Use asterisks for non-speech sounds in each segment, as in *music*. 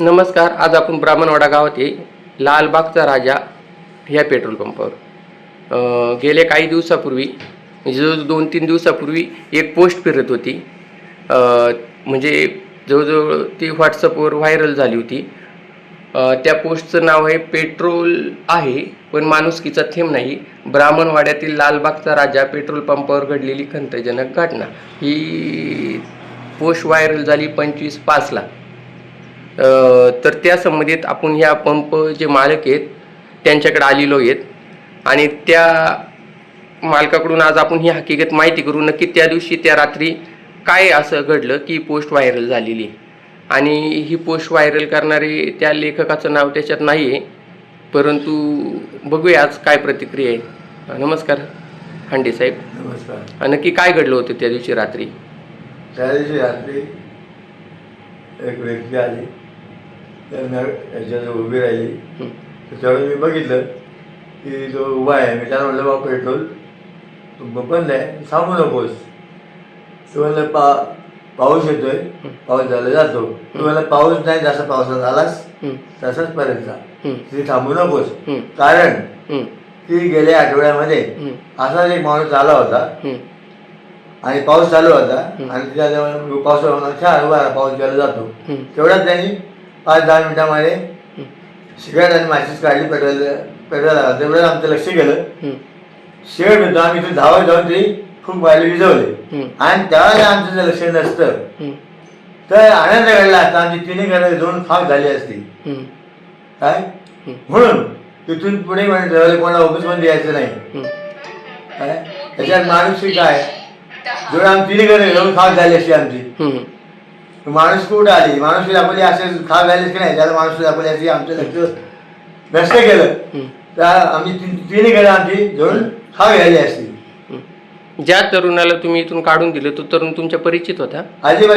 नमस्कार आज आपण ब्राह्मणवाडा गावात आहे लालबागचा राजा ह्या पेट्रोल पंपावर. गेल्या काही दिवसापूर्वी म्हणजे जवळ दोन तीन दिवसापूर्वी एक पोस्ट फिरत होती. म्हणजे जवळजवळ ती व्हॉट्सअपवर व्हायरल झाली होती. त्या पोस्टचं नाव आहे पेट्रोल आहे पण माणुसकीचा थेंब नाही. ब्राह्मणवाड्यातील लालबागचा राजा पेट्रोल पंपावर घडलेली खंतजनक घटना. ही पोस्ट व्हायरल झाली पंचवीस पाचला. तर त्या संबंधित आपण ह्या पंप जे मालक आहेत त्यांच्याकडे आलेलो आहेत. आणि त्या मालकाकडून आज आपण ही हकीकत माहिती करू नक्की त्या दिवशी त्या रात्री काय असं घडलं की पोस्ट व्हायरल झालेली आणि ही पोस्ट व्हायरल करणारे त्या लेखकाचं नाव त्याच्यात नाही आहे परंतु बघूया आज काय प्रतिक्रिया आहे. नमस्कार हांडे साहेब. नमस्कार. नक्की काय घडलं होतं त्या दिवशी रात्री? त्या दिवशी रात्री एक व्यक्ती आली. त्यांना याच्याजवळ उभी राहिली. तर त्यावेळी मी बघितलं की तो उभा आहे मी त्याला म्हटलं बा पेट्रोल तू बंद आहे थांबू नकोस. तो म्हणलं पा पाऊस येतोय. पाऊस झाला जातो. तू म्हणलं पाऊस नाही जसा पावसात आलास तसंच तसाच ती तिथे थांबू नकोस. कारण ती की गेल्या आठवड्यामध्ये असाच एक माणूस आला होता. आणि पाऊस चालू होता. आणि त्याच्यामुळे पाऊस छान उभा पाऊस गेला जातो. हं, तेवढ्यात त्यांनी पाच दहा मिनिटामध्ये सिगारेट आणि माचीस काढली पेट्रोल पेट्रोल तेवढ्यात आमचं लक्ष गेलं. शेड होतं आम्ही इथे धावत जाऊन ते खूप वायले विजवले. आणि त्यावेळेला आमचं जर लक्ष नसतं हं, तर आनंद घडला. असता आमची तिन्ही घरं दोन खाक झाली असती. काय. म्हणून तिथून पुढे म्हणजे कोणाला ऑफिसमध्ये यायचं नाही. काय? त्याच्यात माणूसकी काय जेवढं आमची तिन्ही घरं दोन खाक झाली असती आमची. माणूस कुठं आली? माणूस दाखवली असे खा घालीच की नाही? त्याला माणूस दाखवली अशी आमचं लक्ष नष्ट केलं. तर आम्ही ती- तिन्ही घरं आमची जवळ खा घ्यायली असती. ज्या तरुणाला तुम्ही इथून काढून दिलं तो तरुण तुमच्या परिचित होता? अजिबात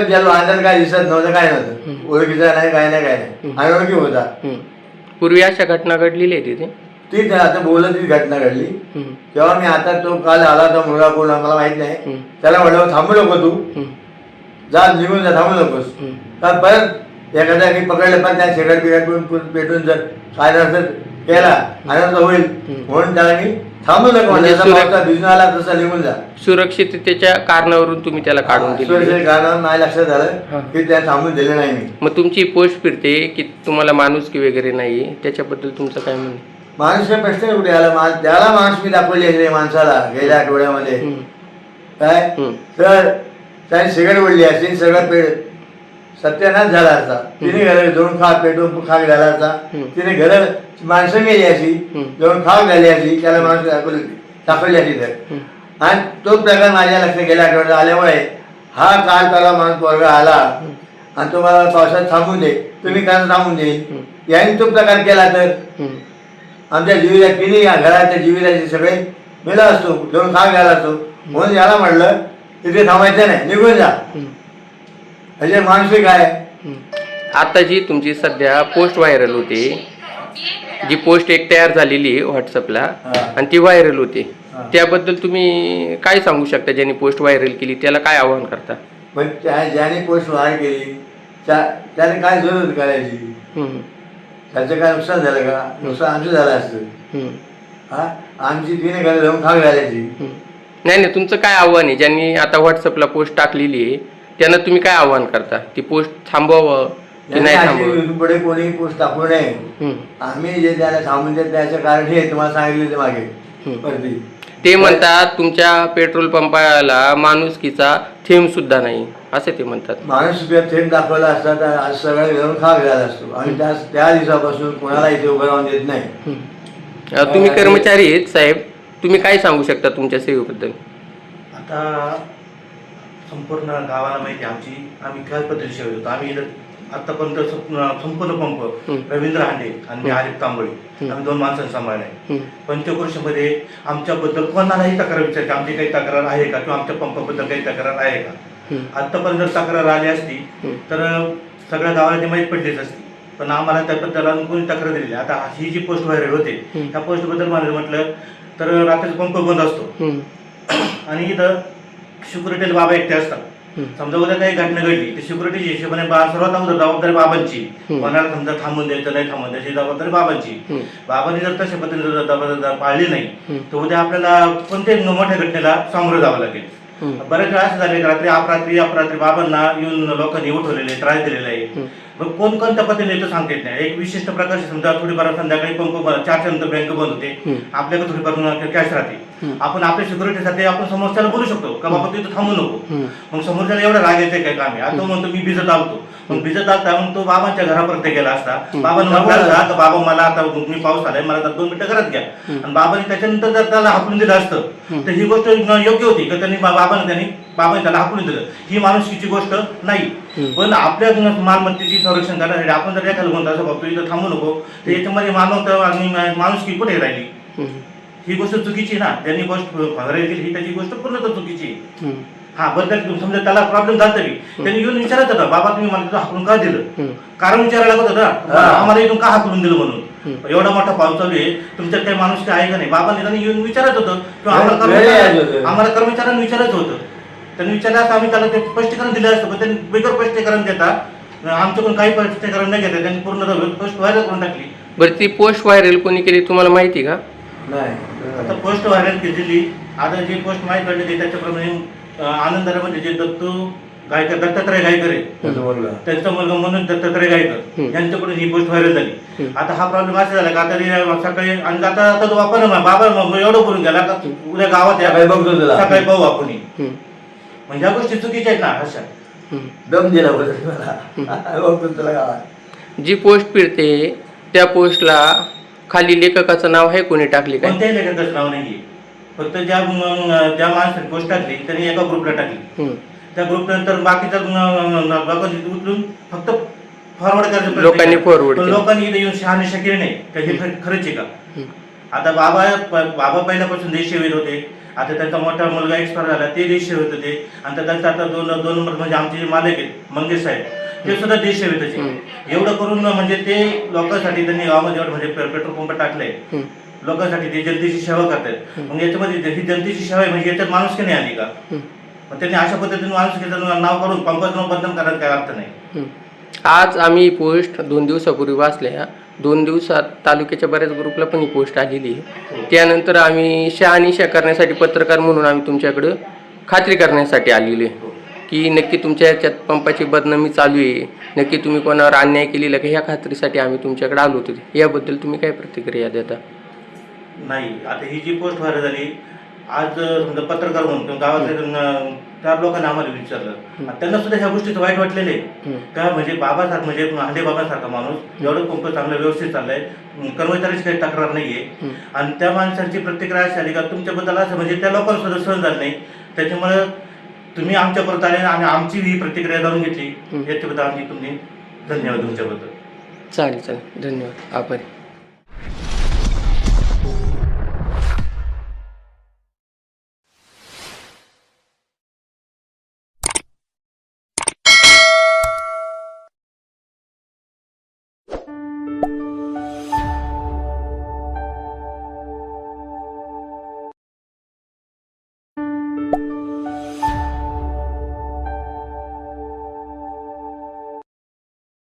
काय दिसत नव्हतं काय नव्हतं. ओळखीचा नाही काय नाही काय नाही. अनोळखी होता. पूर्वी अशा घटना घडलेल्या आहेत तिथे? ती आता बोलत ती घटना घडली. तेव्हा मी आता तो काल आला तो मुलगा कोण मला माहीत नाही. त्याला म्हटलं थांबू नको तू. जा निघून जा थांबू नकोस. हं. तर परत एखाद्या काही पकडलं पण त्या सिगारेट पिऊन- पिऊन- पेटून जर काय नसतं केला आनंद होईल. म्हणून त्याला मी थांबू नको म्हणजे म्हणजे भिजून आला तसा निघून जा. सुरक्षिततेच्या कारणावरून तुम्ही त्याला काढून दिले कारण नाही लक्षात हा. झालं की त्या थांबून दिले नाही मी. मग तुमची पोस्ट फिरते की तुम्हाला माणुसकी वगैरे नाही त्याच्याबद्दल तुमचं काय म्हणणं? माणूस काय प्रश्न कुठे आला? त्याला माणूस मी दाखवली माणसाला गेल्या आठवड्यामध्ये. काय? तर त्याने सिगारेट ओढली असती सगळं पेट सत्यानाश झाला असता. तिने घर दोन खाक पेटून खाक झाला असता. तिने घर माणसं मेली अशी. दोन खाक झाली अशी त्याला माणूस दाखवली दाखवली अशी तर आणि तो प्रकार माझ्या लक्षात गेल्या आठवड्यात आल्यामुळे हा काल त्याला माणूस वर्ग आला. आणि तो मला पावसात थांबून दे. तुम्ही का थांबून देईल याने तो प्रकार केला तर? आमच्या जीविता तिन्ही या घरातल्या जीविताचे सगळे मेला असतो दोन खाक घ्यायला असतो. म्हणून याला म्हटलं तिथे थांबायचं नाही. निघून जा. हं, म्हणजे माणूस काय हं. आता जी तुमची सध्या पोस्ट व्हायरल होते जी पोस्ट एक तयार झालेली आहे व्हॉट्सअपला. आणि ती व्हायरल होते. त्याबद्दल तुम्ही काय सांगू शकता ज्यांनी पोस्ट व्हायरल केली त्याला काय आवाहन करता? पण त्या ज्याने पोस्ट वाढ केली त्या त्याने काय जरूर करायची? हं, त्याचं काय नुकसान झालं का? नुकसान आमचं झालं असतं. हं, आमची तिने घरी जाऊन खाक घालायची. नाही नाही तुमचं काय आव्हान आहे? ज्यांनी आता व्हॉट्सअपला पोस्ट टाकलेली आहे त्यांना तुम्ही काय आव्हान करता? ती पोस्ट थांबवावं की नाही याने थांबवावं? अशी पुढे कोणी पोस्ट टाकू नये. हं, आम्ही जे त्याला देत त्याचं कारण हे तुम्हाला सांगितलं ते मागे. ते म्हणतात तुमच्या पेट्रोल पंपाला माणुसकीचा थेंब सुद्धा नाही. असे ते म्हणतात. माणूस थेट दाखवला असता तर आज सगळं घेऊन झाला असतो. आणि त्या त्या दिवसापासून कोणाला इथे उभं राहून देत नाही. अं, तुम्ही कर्मचारी आहेत साहेब. तुम्ही काय सांगू शकता तुमच्या सेवेबद्दल आता संपूर्ण गावाला माहिती आहे आमची आम्ही काय पद्धती सेवेत होतो आम्ही आतापर्यंत संप- संपूर्ण पंप. रवींद्र हांडे आणि मी. आरिफ तांबोळी. आम्ही दोन माणसांनी सांभाळले हं, पंचक्रोशीमध्ये आमच्याबद्दल कोणालाही तक्रार विचारते आमची काही तक्रार आहे का किंवा आमच्या पंपाबद्दल काही तक्रार आहे का आतापर्यंत जर तक्रार आली असती. तर सगळ्या गावाला ती माहीत पडलीच असती पण आम्हाला त्याबद्दल कोणी तक्रार दिली नाही. आता ही जी पोस्ट व्हायरल होते. त्या पोस्टबद्दल मला म्हटलं तर रात्रीचा पंप बंद असतो हं, आणि इथं सिक्युरिटीला बाबा एकटे असतात. समजा उद्या काही घटना घडली तर सिक्युरिटीची हिशोबाने बा सर्वात अगोदर जबाबदारी बाबांची हं. कोणाला समजा थांबून द्यायचं नाही थांबून द्यायची जबाबदारी बाबांची. बाबांनी जर तशा पद्धतीने जर जबाबदारी पाळली नाही. तर उद्या आपल्याला कोणत्याही मोठ्या घटनेला सामोरं जावं लागेल बरेच वेळा असं झाले रात्री अपरात्री अपरात्री बाबांना येऊन लोकांनी उठवलेले त्रास दिलेला आहे. मग कोण कोणत्या पद्धतीने येतो सांगता येत नाही एक विशिष्ट प्रकारची समजा थोडीफार संध्याकाळी पंप चारच्या नंतर बँक बंद होते. आपल्याकडे थोडीफार कॅश राहते. आपण आपल्या सिक्युरिटीसाठी आपण समोरच्याला बोलू शकतो का बाबा तू इथं थांबू नको. मग समोरच्याला एवढा राग येते काय काम? आहे तो म्हणतो मी भिजत आलतो मग भिजत आलता मग तो बाबांच्या घरापर्यंत गेला असता. असता का बाबा मला आता मी पाऊस आलाय मला आता दोन मिनिटं घरात घ्या. आणि बाबांनी त्याच्यानंतर जर त्याला हाकलून दिलं असतं तर ही गोष्ट योग्य होती का त्यांनी बाबांना त्यांनी बाबांनी त्याला हाकलून दिलं. ही माणुसकीची गोष्ट नाही. पण आपल्या मालमत्तेची संरक्षण करण्यासाठी आपण जर एखादं म्हणतो असं बाबा तू इथं थांबू नको. तर याच्यामध्ये मानवता आणि माणुसकी कुठे राहिली? हं. गोष्ट चुकीची ना त्यांनी गोष्ट फरारी केली ही त्याची गोष्ट पूर्णतः चुकीची आहे हं. हा बरं त्या- समजा त्याला प्रॉब्लेम झाला तरी त्यांनी येऊन विचारत होता बाबा तुम्ही मला इथं हाकलून का दिलं. कारण विचारायला लागत होतं ना हा. आम्हाला इथून का हाकलून दिलं म्हणून एवढा मोठा पाऊस चालू आहे तुमच्यात काही माणूस काय आहे का नाही बाबांनी त्यांनी येऊन विचारत होतं किंवा आम्हाला. आम्हाला कर्मचाऱ्यांना विचारायचं होतं त्यांनी विचारलं असतं आम्ही त्याला ते स्पष्टीकरण दिलं असतं पण त्यांनी बिगर स्पष्टीकरण देता आमच्याकडून काही स्पष्टीकरण नाही घेता त्यांनी पूर्ण पोस्ट व्हायरल करून टाकली बरं ती पोस्ट व्हायरल कोणी केली तुम्हाला माहिती का आता नाही पोस्ट व्हायरल केलेली आता जी पोस्ट माहीत पडली ते त्याच्याप्रमाणे अं, आनंदरामध्ये जे दत्तू गायकर दत्तात्रय गायकर आहे त्याचा मुलगा. त्यांचा मुलगा म्हणून दत्तात्रय गायकर. यांच्याकडून ही पोस्ट व्हायरल झाली. आता हा प्रॉब्लेम असा झाला का आता ते सकाळी आणि आता आता तो वापर ना बाबा मग एवढं बोलून गेला का उद्या गावात या. सकाळी बघतो तुला. सकाळी पाहू आपण. म्हणजे ह्या गोष्टी चुकीच्या आहेत ना अशा. दम दिला *laughs* बघतो तुला गावात. जी पोस्ट फिरते त्या पोस्टला खाली लेखकाचं नाव आहे कोणी टाकली काय कोणत्याही लेखकाचं नाव नाहीये फक्त ज्या म- ज्या माणसाने पोस्ट टाकली त्यांनी एका ग्रुपला टाकली हं. त्या ग्रुप नंतर बाकीच्या लोकांनी उचलून फक्त फॉरवर्ड करायचं प्रयत्न लोकांनी केला. forward पण केलं. लोकांनी इथे येऊन शहानिशा केली नाही त्याची खर- खरंच आहे का हं. आता बाबा प- बाबा पहिल्यापासून देश सेवेत होते आता त्यांचा मोठा मुलगा एक्सपायर झाला ते देश सेवेत होते आणि त्या त्यांचा आता दोन दोन नंबर म्हणजे आमचे जे मालक आहेत मंगेश साहेब ते सुद्धा देश आहे. एवढं करून म्हणजे ते लोकांसाठी त्यांनी गावामध्ये एवढं म्हणजे पेट्रोल पंप टाकले. हं. लोकांसाठी ते जनतेची सेवा करतात. मग याच्यामध्ये ही जनतेची सेवा आहे म्हणजे याच्यात माणूस नाही आली का? हं. मग त्यांनी अशा पद्धतीने माणूस नाव काढून पंपाचं नाव बदनाम करायला काय अर्थ नाही. हं. आज आम्ही ही पोस्ट दोन दिवसापूर्वी वाचल्या दोन दिवसात तालुक्याच्या बऱ्याच ग्रुपला पण ही पोस्ट आलेली आहे. त्यानंतर आम्ही शहानिशा करण्यासाठी पत्रकार म्हणून आम्ही तुमच्याकडं खात्री करण्यासाठी आलेलो आहे. की नक्की तुमच्या याच्यात पंपाची बदनामी चालू आहे. नक्की तुम्ही कोणावर अन्याय केलेला का? ह्या खात्रीसाठी आम्ही तुमच्याकडे आलो होतो. याबद्दल तुम्ही काय प्रतिक्रिया देता? नाही. आता ही जी पोस्ट व्हायरल झाली आज समजा पत्रकार म्हणून किंवा गावातल्या चार लोकांना आम्हाला विचारलं. त्यांना सुद्धा ह्या गोष्टीचं वाईट वाटलेलं. का म्हणजे बाबासारखं म्हणजे हांडे बाबासारखा माणूस एवढं पंप चांगलं व्यवस्थित चाललंय. कर्मचाऱ्याची काही तक्रार नाहीये. आणि त्या माणसांची प्रतिक्रिया अशी आली का तुमच्याबद्दल असं म्हणजे त्या लोकांना सुद्धा सहन झालं नाही. त्याच्यामुळे तुम्ही आमच्यापर्यंत आले आणि आमची ही प्रतिक्रिया जाणून घेतली. हं. याच्याबद्दल आमची तुम्ही धन्यवाद तुमच्याबद्दल. चालेल चालेल. धन्यवाद. आभारी.